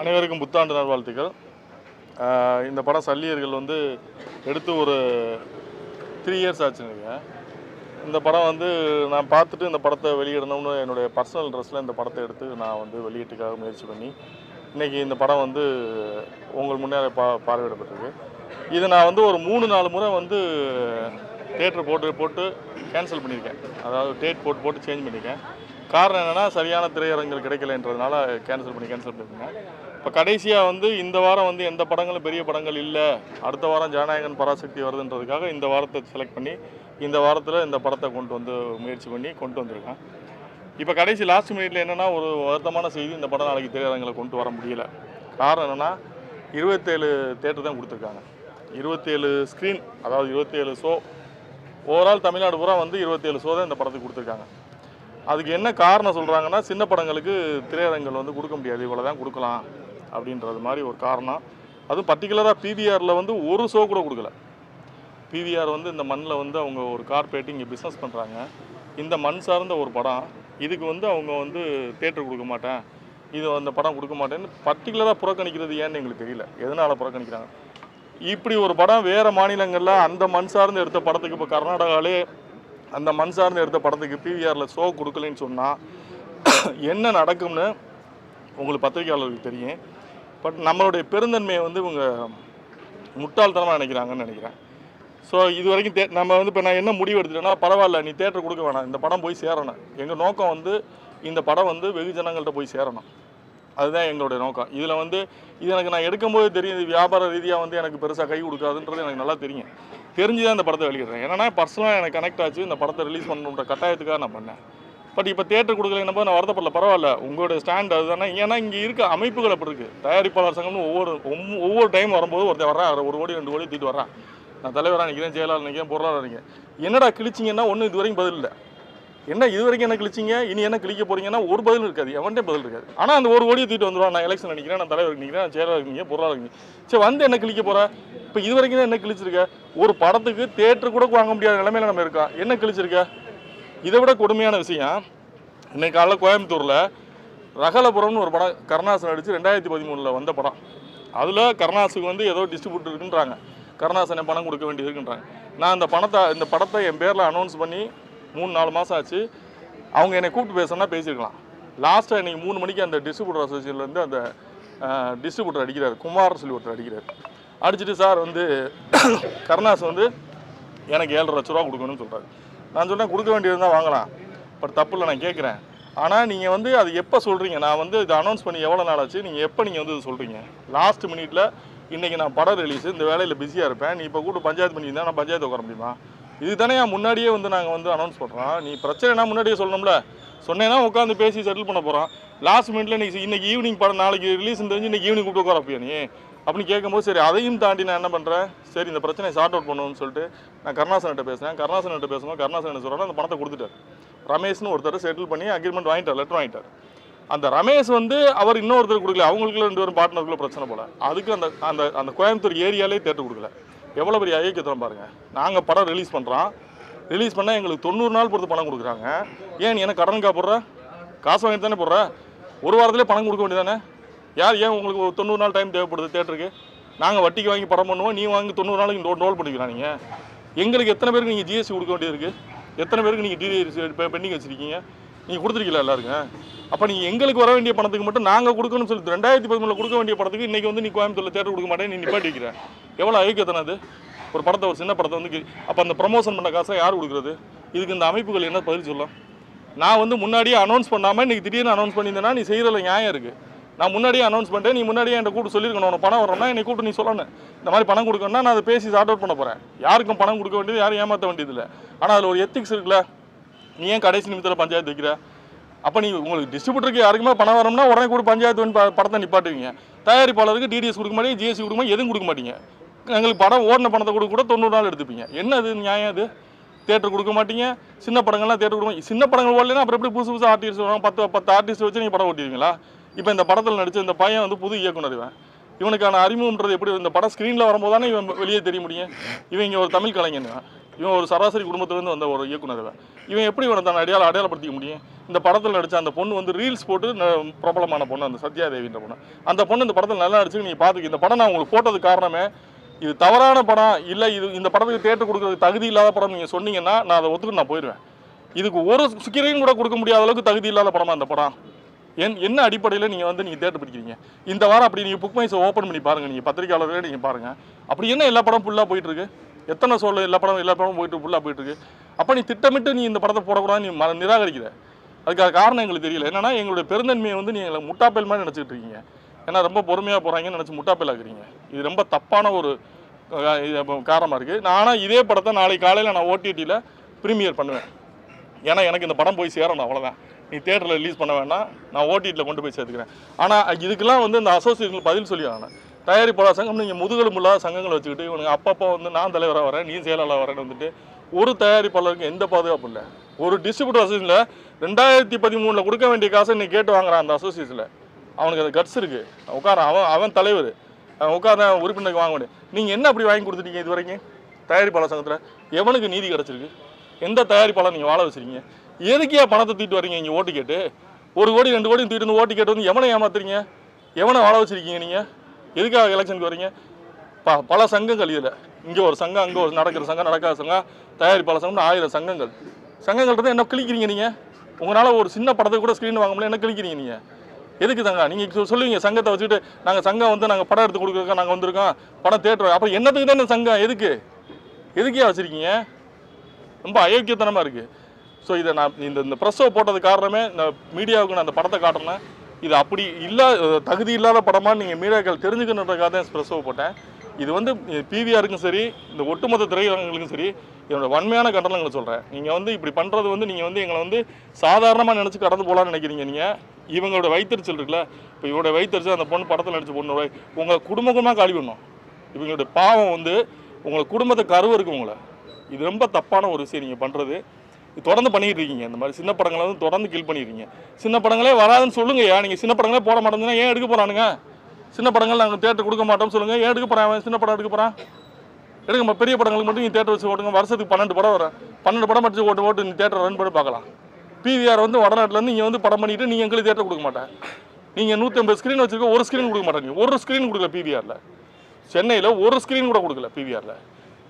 அனைவருக்கும் புத்தாண்டு நல்வாழ்த்துக்கள் இந்த படம் சல்லியர்கள் வந்து எடுத்து ஒரு த்ரீ இயர்ஸ் ஆச்சுன்னு இருக்கேன் இந்த படம் வந்து நான் பார்த்துட்டு இந்த படத்தை வெளியிடணும்னு என்னுடைய பர்சனல் ட்ரெஸ்ஸில் இந்த படத்தை எடுத்து நான் வந்து வெளியீட்டுக்காக முயற்சி பண்ணி இன்றைக்கி இந்த படம் வந்து உங்கள் முன்னே பா பார்வையிடப்பட்டிருக்கு. இது நான் வந்து ஒரு மூணு நாலு முறை வந்து தேட்டர் போட்டு போட்டு கேன்சல் பண்ணியிருக்கேன். அதாவது டேட் போட்டு போட்டு சேஞ்ச் பண்ணியிருக்கேன். காரணம் என்னென்னா சரியான திரையரங்குகள் கிடைக்கலன்றதுனால கேன்சல் பண்ணி கேன்சல் பண்ணியிருக்கேன். இப்போ கடைசியாக வந்து இந்த வாரம் வந்து எந்த படங்களும் பெரிய படங்கள் இல்லை. அடுத்த வாரம் ஜனநாயகன் பராசக்தி வருதுன்றதுக்காக இந்த வாரத்தை செலக்ட் பண்ணி இந்த வாரத்தில் இந்த படத்தை கொண்டு வந்து முயற்சி பண்ணி கொண்டு வந்திருக்கேன் இப்போ கடைசி லாஸ்ட் மினிட்ல என்னென்னா ஒரு வருத்தமான செய்தி இந்த படம் நாளைக்கு திரையரங்களை கொண்டு வர முடியல. காரணம் என்னென்னா இருபத்தேழு தேட்டர் தான் கொடுத்துருக்காங்க. இருபத்தேழு ஸ்க்ரீன் அதாவது இருபத்தேழு ஷோ ஓவரால் தமிழ்நாடு பூரா வந்து இருபத்தேழு ஷோ தான் இந்த படத்துக்கு கொடுத்துருக்காங்க. அதுக்கு என்ன காரணம் சொல்கிறாங்கன்னா சின்ன படங்களுக்கு திரையரங்குகள் வந்து கொடுக்க முடியாது. இவ்வளோ தான் கொடுக்கலாம். அப்படின்றது மாதிரி ஒரு காரணம். அதுவும் பர்டிகுலராக பிவிஆரில் வந்து ஒரு ஷோ கூட கொடுக்கல. பிவிஆர் வந்து இந்த மண்ணில் வந்து அவங்க ஒரு கார்பரேட் இங்கே பிஸ்னஸ் பண்ணுறாங்க இந்த மண் சார்ந்த ஒரு படம். இதுக்கு வந்து அவங்க வந்து தேட்டர் கொடுக்க மாட்டேன். இது அந்த படம் கொடுக்க மாட்டேன்னு பர்டிகுலராக புறக்கணிக்கிறது ஏன்னு எங்களுக்கு தெரியல. எதனால் புறக்கணிக்கிறாங்க? இப்படி ஒரு படம் வேறு மாநிலங்களில் அந்த மண் சார்ந்து எடுத்த படத்துக்கு இப்போ கர்நாடகாலே அந்த மண் சார்ந்து எடுத்த படத்துக்கு பிவிஆரில் ஷோ கொடுக்கலன்னு சொன்னால் என்ன நடக்கும்னு உங்களுக்கு பத்திரிகையாளர்களுக்கு தெரியும். பட் நம்மளுடைய பெருந்தன்மையை வந்து இவங்க முட்டாள்தனமாக நினைக்கிறாங்கன்னு நினைக்கிறேன். ஸோ இது வரைக்கும் தே நம்ம வந்து இப்போ நான் என்ன முடிவு எடுத்துட்டேன்னா பரவாயில்ல நீ தேட்டர் கொடுக்க வேணாம் இந்த படம் போய் சேரணும். எங்கள் நோக்கம் வந்து இந்த படம் வந்து வெகுஜனங்கள்ட்ட போய் சேரணும். அதுதான் எங்களுடைய நோக்கம். இதில் வந்து இது எனக்கு நான் எடுக்கும்போது தெரியும் இது வியாபார ரீதியாக வந்து எனக்கு பெருசாக கை கொடுக்காதுன்றது எனக்கு நல்லா தெரியும். தெரிஞ்சு தான் இந்த படத்தை வெளியிடுறேன். ஏன்னா பர்சனலாக எனக்கு கனெக்ட் ஆச்சு இந்த படத்தை ரிலீஸ் பண்ணணுன்ற கட்டாயத்துக்காக நான் பண்ணேன். பட் இப்போ தேட்டர் கொடுக்கல என்ன நான் வருத்தப்படல. பரவாயில்ல. உங்களுடைய ஸ்டாண்ட் அதுதானே. ஏன்னா இங்கே இருக்க அமைப்புகள் அப்படி இருக்குது தயாரிப்பாளர் சங்கம்னு ஒவ்வொரு ஒவ்வொரு- டைம் வரும்போது ஒருத்தர் வர்றான். ஒரு கோடி ரெண்டு கோடி தூக்கிட்டு வர்றான். நான் தலைவராக நிற்கிறேன் செயலாளர் நிற்கிறேன் பொருளாளர் நிற்கிறேன் என்னடா கிழிச்சிங்கன்னா ஒன்றும் இது வரைக்கும் பதில் இல்லை. என்ன இது வரைக்கும் என்ன கிழிச்சிங்க? இனி என்ன கிழிக்க போறீங்கன்னா ஒரு பதில் இருக்காது. எவன்டே பதில் இருக்காது. ஆனால் அந்த ஒரு ஓடியை தூக்கிட்டு வந்துடுவான் நான் எலெக்ஷன் நினைக்கிறேன் நான் தலைவர் நிற்கிறேன் நான் செயலாளர் நிற்கிறேன் பொருளாளர் நிற்கிறேன் சரி வந்து என்ன கிழிக்க போகிறேன் இப்போ இது வரைக்கும் தான் என்ன கிழிச்சிருக்க? ஒரு படத்துக்கு தேட்டர் கூட வாங்க முடியாத நிலைமையில நம்ம இருக்கோம். என்ன கிழிச்சிருக்க? இதை விட கொடுமையான விஷயம் இன்னைக்கு காலைல கோயம்புத்தூரில் ரகலபுரம்னு ஒரு படம் கருணாசன் அடித்து ரெண்டாயிரத்தி பதிமூணில் வந்த படம். அதில் கருணாசுக்கு வந்து ஏதோ டிஸ்ட்ரிபியூட் இருக்குன்றாங்க. கருணாசனை பணம் கொடுக்க வேண்டியது இருக்குன்றாங்க. நான் அந்த பணத்தை இந்த படத்தை என் பேரில் அனௌன்ஸ் பண்ணி மூணு நாலு மாதம் ஆச்சு. அவங்க என்னை கூப்பிட்டு பேசணும்னா பேசியிருக்கலாம். லாஸ்ட்டாக இன்றைக்கி மூணு மணிக்கு அந்த டிஸ்ட்ரிபியூட்டர் அசோசியேஷன்லேருந்து அந்த டிஸ்ட்ரிபியூட்டர் அடிக்கிறார். குமார் சொல்லி ஒருத்தர் அடிக்கிறார். அடிச்சுட்டு சார் வந்து கருணாஸ் வந்து எனக்கு ஏழரை லட்ச ரூபா கொடுக்கணும்னு சொல்கிறாரு நான் சொன்னேன் கொடுக்க வேண்டியது தான் வாங்கலாம். பட் தப்பு இல்லை நான் கேட்குறேன். ஆனால் நீங்கள் வந்து அது எப்போ சொல்கிறீங்க நான் வந்து இதை அனௌன்ஸ் பண்ணி எவ்வளோ நாள் ஆச்சு? நீங்கள் எப்போ நீங்கள் வந்து இது சொல்கிறீங்க லாஸ்ட் மினிட்ல இன்றைக்கி நான் படம் ரிலீஸ் இந்த வேலையில் பிஸியாக இருப்பேன். நீ இப்போ கூட பஞ்சாயத்து பண்ணியிருந்தா நான் பஞ்சாயத்து உட்கார முடியுமா? இது தானே முன்னாடியே வந்து நாங்கள் வந்து அனௌன்ஸ் பண்ணுறோம் நீ பிரச்சனைனா முன்னாடியே சொல்லணும்ல? சொன்னேன்னா உட்காந்து பேசி செட்டில் பண்ண போகிறோம் லாஸ்ட் மினிட்ல இன்னைக்கு இன்னைக்கு ஈவினிங் படம் நாளைக்கு ரிலீஸ் தெரிஞ்சு இன்னைக்கு ஈவினிங் கூப்பிட்டு உட்காரப்பியா நீ? அப்படின்னு கேட்கும்போது சரி அதையும் தாண்டி நான் என்ன பண்ணுறேன் சரி இந்த பிரச்சனையை சார்ட் அவுட் பண்ணுவோம்னு சொல்லிட்டு நான் கருணாசன்கிட்ட பேசுகிறேன் கருணாசன்கிட்ட பேசும்போது கருணாசன் என்ன சொல்கிறேன் அந்த பணத்தை கொடுத்துட்டார். ரமேஷ்னு ஒருத்தர் செட்டில் பண்ணி அக்ரிமெண்ட் வாங்கிட்டார் லெட்டர் வாங்கிட்டார். அந்த ரமேஷ் வந்து அவர் இன்னொருத்தர் கொடுக்கல. அவங்களுக்குள்ள ரெண்டு பேரும் பார்ட்னருக்குள்ள பிரச்சனை போல. அதுக்கு அந்த அந்த அந்த கோயம்புத்தூர் ஏரியாலே தேட்டர் கொடுக்கல. எவ்வளோ பெரிய ஐக்கியத்தனம் பாருங்கள் நாங்கள் படம் ரிலீஸ் பண்ணுறோம் ரிலீஸ் பண்ணால் எங்களுக்கு தொண்ணூறு நாள் பொறுத்து பணம் கொடுக்குறாங்க. ஏன் நீ என்ன கடனுக்கா போடுற காசு வாங்கிட்டு தானே போடுற? ஒரு வாரத்திலே பணம் கொடுக்க வேண்டியதானே? யார் ஏன் உங்களுக்கு ஒரு தொண்ணூறு நாள் டைம் தேவைப்படுது? தேட்டருக்கு நாங்கள் வட்டிக்கு வாங்கி படம் பண்ணுவோம் நீ வாங்கி தொண்ணூறு நாளைக்கு டோல் டோல் பண்ணிக்கலாம் நீங்கள் எங்களுக்கு எத்தனை பேருக்கு நீங்கள் ஜிஎஸ்டி கொடுக்க வேண்டியது இருக்குது எத்தனை பேருக்கு நீங்கள் டிடிஎஸ் பெண்டிங் வச்சுருக்கீங்க? நீங்கள் கொடுத்துருக்கீங்களா எல்லாருக்கும்? அப்போ நீங்கள் எங்களுக்கு வர வேண்டிய பணத்துக்கு மட்டும் நாங்கள் கொடுக்கணும்னு சொல்லி ரெண்டாயிரத்தி பதிமூணில் கொடுக்க வேண்டிய படத்துக்கு இன்றைக்கி வந்து நீ கோயம்புத்தூரில் தேட்டர் கொடுக்க மாட்டேன் நீ நிப்பாட்டி எவ்வளோ ஐக்கியத்தனை அது? ஒரு படத்தை ஒரு சின்ன படத்தை வந்து அப்போ அந்த ப்ரமோஷன் பண்ண காசை யார் கொடுக்குறது? இதுக்கு இந்த அமைப்புகள் என்ன பதில் சொல்லலாம் நான் வந்து முன்னாடியே அனௌன்ஸ் பண்ணாமல் இன்றைக்கி திடீர்னு அனௌன்ஸ் பண்ணியிருந்தேன்னா நீ செய்கிறதில் நியாயம் இருக்குது நான் முன்னாடியே அனௌன்ஸ் பண்ணிட்டேன். நீ முன்னாடியே என்கிட்ட கூப்பிட்டு சொல்லியிருக்கணும். உனக்கு பணம் வரணும்னா என்னை கூப்பிட்டு நீ சொல்லணும் இந்த மாதிரி பணம் கொடுக்கணும்னா நான் அதை பேசி சார்ட் அவுட் பண்ண போகிறேன் யாருக்கும் பணம் கொடுக்க வேண்டியது யாரும் ஏமாற்ற வேண்டியது இல்லை ஆனால் அதில் ஒரு எத்திக்ஸ் இருக்குல்ல. நீ ஏன் கடைசி நிமிடத்தில் பஞ்சாயத்து வைக்கிற? அப்போ நீ உங்களுக்கு டிஸ்ட்ரிபியூட்டருக்கு யாருக்குமே பணம் வரணும்னா உடனே கூட பஞ்சாயத்து வந்து படத்தை நிப்பாட்டுவீங்க. தயாரிப்பாளருக்கு டிடிஎஸ் கொடுக்க மாட்டீங்க ஜிஎஸ்டி கொடுக்க மாட்டீங்க எதுவும் கொடுக்க மாட்டீங்க. எங்களுக்கு படம் ஓடின பணத்தை கொடுக்க கூட தொண்ணூறு நாள் எடுத்துப்பீங்க. என்ன அது நியாயம் அது? தேட்டர் கொடுக்க மாட்டீங்க சின்ன படங்கள்லாம் தேட்டர் கொடுக்க சின்ன படங்கள் ஓடலைன்னா அப்புறம் எப்படி புதுசு புதுசு ஆர்டிஸ்ட் வருவாங்க பத்து பத்து ஆர்டிஸ்ட் வச்சு நீங்கள் படம் ஓட்டிடுவீங்களா? இப்போ இந்த படத்தில் நடித்த இந்த பையன் வந்து புது இயக்குனர் இவன். இவனுக்கான அறிமுகம்ன்றது எப்படி இந்த படம் ஸ்க்ரீனில் வரும்போது தானே இவன் வெளியே தெரிய முடியும். இவன் இங்கே ஒரு தமிழ் கலைஞன் இவன். ஒரு சராசரி குடும்பத்திலேருந்து வந்த ஒரு இயக்குனர் இவன். இவன் எப்படி இவனை தன் அடையாள அடையாளப்படுத்திக்க முடியும்? இந்த படத்தில் நடித்த அந்த பொண்ணு வந்து ரீல்ஸ் போட்டு பிரபலமான பொண்ணு அந்த சத்யாதேவின்ற பொண்ணு. அந்த பொண்ணு இந்த படத்தில் நல்லா நடிச்சு நீங்கள் பார்த்துக்க இந்த படம் நான் உங்களுக்கு போட்டதுக்கு காரணமே இது தவறான படம் இல்லை இது இந்த படத்துக்கு தேட்டர் கொடுக்குறதுக்கு தகுதி இல்லாத படம் நீங்கள் சொன்னீங்கன்னா நான் அதை ஒத்துக்கிட்டு நான் போயிடுவேன் இதுக்கு ஒரு சுக்கிரையும் கூட கொடுக்க முடியாத அளவுக்கு தகுதி இல்லாத படமா அந்த படம்? என் என்ன அடிப்படையில் நீங்கள் வந்து நீங்கள் தேட்டர் பிடிக்கிறீங்க? இந்த வாரம் அப்படி நீங்கள் புக் மைஸை ஓப்பன் பண்ணி பாருங்கள் நீங்கள் பத்திரிக்கையாளர்களே நீங்கள் பாருங்கள் அப்படி என்ன எல்லா படம் ஃபுல்லாக போயிட்டுருக்கு? எத்தனை சொல்ல எல்லா படம் எல்லா படமும் போயிட்டு ஃபுல்லாக போயிட்டுருக்கு? அப்போ நீ திட்டமிட்டு நீ இந்த படத்தை போடக்கூடாது நீ ம- நிராகரிக்கிற. அதுக்காக காரணம் எங்களுக்கு தெரியல. என்னன்னா எங்களுடைய பெருந்தன்மையை வந்து நீங்கள் எங்களை முட்டாப்பேல் மாதிரி நினச்சிட்டு இருக்கீங்க. ஏன்னா ரொம்ப பொறுமையாக போகிறாங்கன்னு நினச்சி முட்டாப்பேல் ஆக்குறீங்க. இது ரொம்ப தப்பான ஒரு இது காரணமாக இருக்குது நான் ஆனால் இதே படத்தை நாளைக்கு காலையில் நான் ஓடிடியில் ப்ரீமியர் பண்ணுவேன். ஏன்னா எனக்கு இந்த படம் போய் சேரணும் அவ்வளோதான் நீ தேட்டரில் ரிலீஸ் பண்ண வேணாம். நான் ஓடிடியில் கொண்டு போய் சேர்த்துக்கிறேன். ஆனால் இதுக்கெல்லாம் வந்து இந்த அசோசியேஷன் பதில் சொல்லி ஆகணும். தயாரிப்பாளர் சங்கம் நீங்கள் முதுகெலும் இல்லாத சங்கங்கள் வச்சுக்கிட்டு இவனுக்கு அப்பப்போ வந்து நான் தலைவராக வரேன் நீ செயலாளர் வரேன்னு வந்துட்டு ஒரு தயாரிப்பாளருக்கு எந்த பாதுகாப்பும் இல்லை. ஒரு டிஸ்ட்ரிபியூட்டர் அசோசியேஷனில் ரெண்டாயிரத்தி பதிமூணில் கொடுக்க வேண்டிய காசை நீ கேட்டு வாங்குறான் அந்த அசோசியேஷனில் அவனுக்கு அது கட்ஸ் இருக்குது உட்கார அவன் அவன் தலைவர். அவன் உட்கார உறுப்பினருக்கு வாங்க முடியும். நீங்கள் என்ன அப்படி வாங்கி கொடுத்துட்டீங்க இது வரைக்கும் தயாரிப்பாளர் சங்கத்தில் எவனுக்கு நீதி கிடச்சிருக்கு? எந்த தயாரிப்பாளர் நீங்கள் வாழ வச்சுருக்கீங்க? எதுக்கே பணத்தை தூக்கிட்டு வரீங்க இங்கே ஓட்டு கேட்டு. ஒரு கோடி ரெண்டு கோடி தூக்கிட்டு வந்து ஓட்டு கேட்டு வந்து எவனை ஏமாத்துறீங்க? எவனை வாழ வச்சிருக்கீங்க நீங்கள் எதுக்காக எலெக்ஷனுக்கு வரீங்க ப பல சங்கங்கள் இதில். இங்கே ஒரு சங்கம் அங்கே ஒரு நடக்கிற சங்கம் நடக்காத சங்கம் தயாரிப்பாளர் சங்கம்னு ஆயிரம் சங்கங்கள். சங்கங்கள் என்ன கிழிக்கிறீங்க நீங்கள் உங்களால் ஒரு சின்ன படத்தை கூட ஸ்க்ரீன் வாங்க முடியல என்ன கிழிக்கிறீங்க நீங்கள் எதுக்கு சங்கம்? நீங்கள் சொல்லுவீங்க சங்கத்தை வச்சுட்டு நாங்கள் சங்கம் வந்து நாங்கள் படம் எடுத்து கொடுக்குறோம் நாங்கள் வந்திருக்கோம் படம் தேட்டர் அப்புறம் என்னத்துக்கு தான் இந்த சங்கம்? எதுக்கு? எதுக்கே வச்சுருக்கீங்க? ரொம்ப அயோக்கியத்தனமாக இருக்குது ஸோ இதை நான் இந்த இந்த ப்ரெஸ்ஸை போட்டது காரணமே இந்த மீடியாவுக்கு நான் அந்த படத்தை காட்டினேன் இது அப்படி இல்லா தகுதி இல்லாத படமாக நீங்கள் மீடியாக்கள் தெரிஞ்சுக்கணுன்றதுக்காக தான் ப்ரெஸ்ஸை போட்டேன். இது வந்து பிவிஆருக்கும் சரி இந்த ஒட்டுமொத்த திரையரங்குகளுக்கும் சரி என்னோட வன்மையான கண்டனங்களை சொல்கிறேன் நீங்கள் வந்து இப்படி பண்ணுறது வந்து நீங்கள் வந்து எங்களை வந்து சாதாரணமாக நினச்சி கடந்து போகலான்னு நினைக்கிறீங்க நீங்கள் இவங்களோட வைத்தறிச்சல் இருக்குல்ல இப்போ இவரோட வைத்தறிச்சல் அந்த பொண்ணு படத்தில் நடிச்ச பொண்ணு உங்கள் குடும்பமாக காலி பண்ணும். இவங்களுடைய பாவம் வந்து உங்களை குடும்பத்தை கருவு இருக்கு உங்களை. இது ரொம்ப தப்பான ஒரு விஷயம் நீங்கள் பண்ணுறது தொடர்ந்து பண்ணிட்டு இருக்கீங்க இந்த மாதிரி சின்ன படங்களை வந்து தொடர்ந்து கில் பண்ணிடுறீங்க சின்ன படங்களே வராதுன்னு சொல்லுங்கய்யா. நீங்கள் சின்ன படங்களே போட மாட்டேங்குதுன்னா ஏன் எடுக்க போகிறானுங்க சின்ன படங்கள் நாங்கள் தேட்டர் கொடுக்க மாட்டோம்னு சொல்லுங்கள் ஏன் எடுக்க போகிறான் அவன்? சின்ன படம் எடுக்க போகிறான் எடுக்க பெரிய படங்களுக்கு மட்டும் நீ தேட்டர் வச்சு ஓட்டுங்க. வருஷத்துக்கு பன்னெண்டு படம் வரும். பன்னெண்டு படம் படிச்சு ஓட்டு ஓட்டு நீ தேட்டர் ரன் பண்ணி பார்க்கலாம். பிவிஆர் வந்து வடநாட்டிலேருந்து நீங்கள் வந்து படம் பண்ணிட்டு நீங்கள் எங்களுக்கு தேட்டர் கொடுக்க மாட்டேன் நீங்கள் நூற்றி ஐம்பது ஸ்க்ரீன் வச்சுருக்க ஒரு ஸ்க்ரீன் கொடுக்க மாட்டேங்க ஒரு ஸ்க்ரீன் கொடுக்கல பிவிஆரில் சென்னையில் ஒரு ஸ்க்ரீன் கூட கொடுக்கல பிவிஆரில்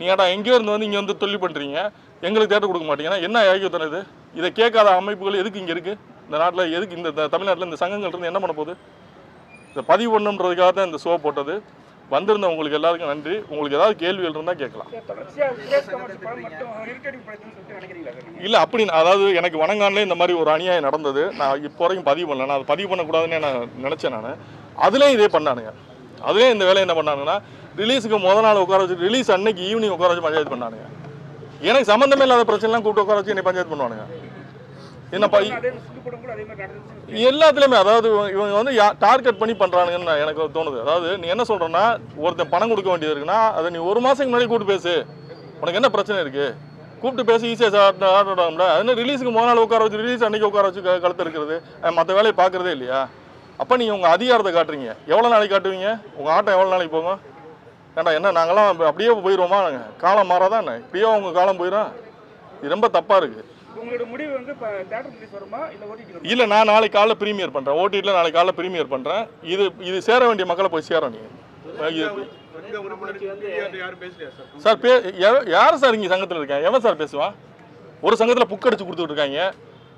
நீ ஏடா எங்கேயோ இருந்து வந்து இங்கே வந்து தொழில் பண்ணுறீங்க எங்களுக்கு தேட்டர் கொடுக்க மாட்டீங்கன்னா என்ன ஏகியத்தனம் இது? இதை கேட்காத அமைப்புகள் எதுக்கு இங்கே இருக்குது இந்த நாட்டில் எதுக்கு இந்த தமிழ்நாட்டில் இந்த சங்கங்கள் இருந்து என்ன பண்ண போகுது? இதை பதிவு பண்ணுன்றதுக்காக தான் இந்த ஷோ போட்டது. வந்திருந்த உங்களுக்கு எல்லாருக்கும் நன்றி. உங்களுக்கு ஏதாவது கேள்விகள் இருந்தால் கேட்கலாம்? இல்லை அப்படி அதாவது எனக்கு வணங்கான்லே இந்த மாதிரி ஒரு அநியாயம் நடந்தது. நான் இப்போ வரைக்கும் பதிவு பண்ணல. நான் அதை பதிவு பண்ணக்கூடாதுன்னு நான் நினச்சேன் நான். அதுலேயும் இதே பண்ணானுங்க. அதுலேயும் இந்த வேலையை என்ன பண்ணானுங்கன்னா ரிலீஸுக்கு முத நாள் உட்கார வச்சு ரிலீஸ் அன்னைக்கு ஈவினிங் உட்கார வச்சு பஞ்சாயத்து பண்ணானுங்க எனக்கு சம்மந்தமே இல்லாத பிரச்சனைலாம் கூப்பிட்டு உட்கார வச்சு என்னை பஞ்சாயத்து பண்ணுவானுங்க என்னப்பா எல்லாத்துலேயுமே அதாவது இவங்க- வந்து டார்கெட் பண்ணி பண்ணுறானுங்கன்னு நான் எனக்கு தோணுது அதாவது நீ என்ன சொல்கிறேன்னா ஒருத்தன் பணம் கொடுக்க வேண்டியது இருக்குன்னா அதை நீ ஒரு மாதத்துக்கு முன்னாடி கூப்பிட்டு பேசு உனக்கு என்ன பிரச்சனை இருக்குது கூப்பிட்டு பேசி ஈஸியாக ஆர்டர் அது ரிலீஸுக்கு முதல் நாள் உட்கார வச்சு ரிலீஸ் அன்னைக்கு உட்கார வச்சு கழுத்து இருக்கிறது மற்ற வேலையை பார்க்குறதே இல்லையா அப்போ நீங்கள் உங்கள் அதிகாரத்தை காட்டுறீங்க எவ்வளோ நாளைக்கு காட்டுவீங்க உங்கள் ஆட்டம் எவ்வளோ நாளைக்கு போகும் ஏன்டா என்ன நாங்களாம் அப்ப- அப்படியே போயிடுவோமா நாங்கள் காலம் மாறாதான்? என்ன இப்படியே உங்கள் காலம் போயிடும் இது ரொம்ப தப்பாக இருக்குது இல்லை நான் நாளைக்கு காலைல ப்ரீமியர் பண்ணுறேன் ஓடிடியில் நாளைக்கு காலைல ப்ரீமியர் பண்ணுறேன் இது இது சேர வேண்டிய மக்களை போய் சேரும் நீங்கள் சார்? பே யார் சார் இங்கே சங்கத்தில் இருக்கேன் எவன் சார் பேசுவான் ஒரு சங்கத்தில் புக் அடிச்சு கொடுத்துட்டு இருக்காங்க.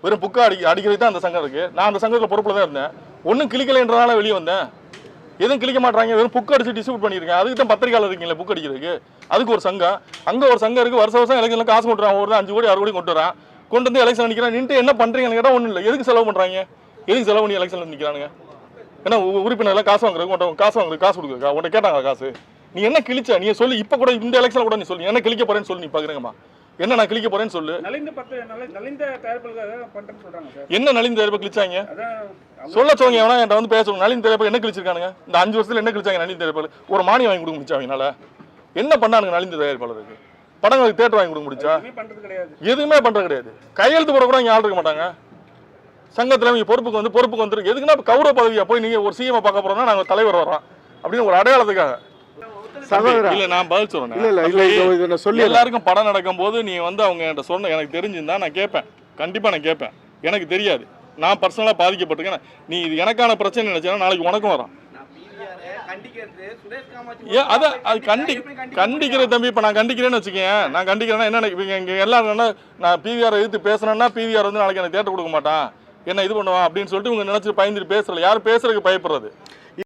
வெறும் புக்கை அடி அடிக்கிறது தான் அந்த சங்கம் இருக்குது நான் அந்த சங்கத்தில் பொறுப்பில் தான் இருந்தேன். ஒன்றும் கிளிக்கலைன்றனால வெளியே வந்தேன். எதுவும் கிளிக்க மாட்டாங்க வெறும் புக் அடிச்சு டிஸ்ட்ரிபியூட் பண்ணியிருக்கேன் அதுக்கு தான் பத்திரிகையாளர் இருக்கீங்களா புக் அடிக்கிறதுக்கு? அதுக்கு ஒரு சங்கம். அங்கே ஒரு சங்கம் இருக்குது வருஷம் வருஷம் எலெக்ஷனில் காசு கொண்டு வரான் ஒரு அஞ்சு கோடி ஆறு கோடி கொண்டு வரான். கொண்டு வந்து எலெக்ஷன் நிற்கிறான் நின்று என்ன பண்ணுறீங்கன்னு கேட்டால் ஒன்றும் இல்லை. எதுக்கு செலவு பண்ணுறாங்க எதுக்கு செலவு பண்ணி எலெக்ஷனில் நிற்கிறானுங்க ஏன்னா உ- உறுப்பினர்லாம் காசு வாங்குறது உன்ட்ட காசு வாங்குறது காசு கொடுக்குறா உன்ட்ட கேட்டாங்க காசு? நீ என்ன கிழிச்ச? நீ சொல்லி. இப்போ கூட இந்த எலெக்ஷனில் கூட நீ சொல்லி. என்ன கிழிக்க போறேன்னு சொல்லி. நீ பார்க்குறேங்கம்மா என்ன நான் கிழிக்க போறேன்னு சொல்லு. நலிந்த பத்து நல நலிந்த தயாரிப்புகளுக்காக பண்ணுறேன்னு சொல்கிறாங்க சார். என்ன நலிந்த தேர்ப்பை கிழிச்சாங்க? சொல்ல சொல்லுங்க எவனா என்கிட்ட வந்து பேசணும். நலிந்த தேர்ப்பை என்ன கிழிச்சிருக்கானுங்க? இந்த அஞ்சு வருஷத்துல என்ன கிழிச்சாங்க நலிந்த தேர்ப்பல் ஒரு மானியம் வாங்கி கொடுக்க முடிச்சா அவங்களால என்ன பண்ணானுங்க நலிந்த தயாரிப்பாளருக்கு? படங்களுக்கு தேட்டர் வாங்கி கொடுக்க முடிச்சா? எதுவுமே பண்றது கிடையாது. கையெழுத்து போட கூட இங்கே ஆள் இருக்க மாட்டாங்க. சங்கத்தில் இவங்க பொறுப்புக்கு வந்து பொறுப்புக்கு வந்துருக்கு எதுக்குன்னா கௌரவ பதவியா போய் நீங்கள் ஒரு சிஎம் பார்க்க போறோம்னா நாங்கள் தலைவர் வரோம் அப்படின்னு ஒரு அடையாளத்துக்காக. சகோதரா? இல்ல நான் பதில் சொல்றேன். இல்ல இல்ல இல்ல நான் சொல்லி எல்லாருக்கும் படம் நடக்கும்போது நீ வந்து அவங்க என்கிட்ட சொன்ன எனக்கு தெரிஞ்சிருந்தா நான் கேட்பேன். கண்டிப்பா நான் கேட்பேன். எனக்கு தெரியாது. நான் பர்சனலா பாதிக்கப்பட்டிருக்கேன். நீ இது எனக்கான பிரச்சனை நினைச்சேன்னா நாளைக்கு உனக்கும் வரும். ஏன் அத அது கண்டி கண்டிக்கிற தம்பி இப்போ நான் கண்டிக்கிறேன்னு வச்சுக்கேன் நான் கண்டிக்கிறேன்னா என்ன இங்கே எல்லாரும் என்ன நான் பிவிஆர் எதிர்த்து பேசுனேன்னா பிவிஆர் வந்து நாளைக்கு எனக்கு தேட்டர் கொடுக்க மாட்டான். என்ன இது பண்ணுவான் அப்படின்னு சொல்லிட்டு இவங்க நினைச்சு பயந்துட்டு பேசல. யாரும் பேசுறதுக்கு பயப்படுறது.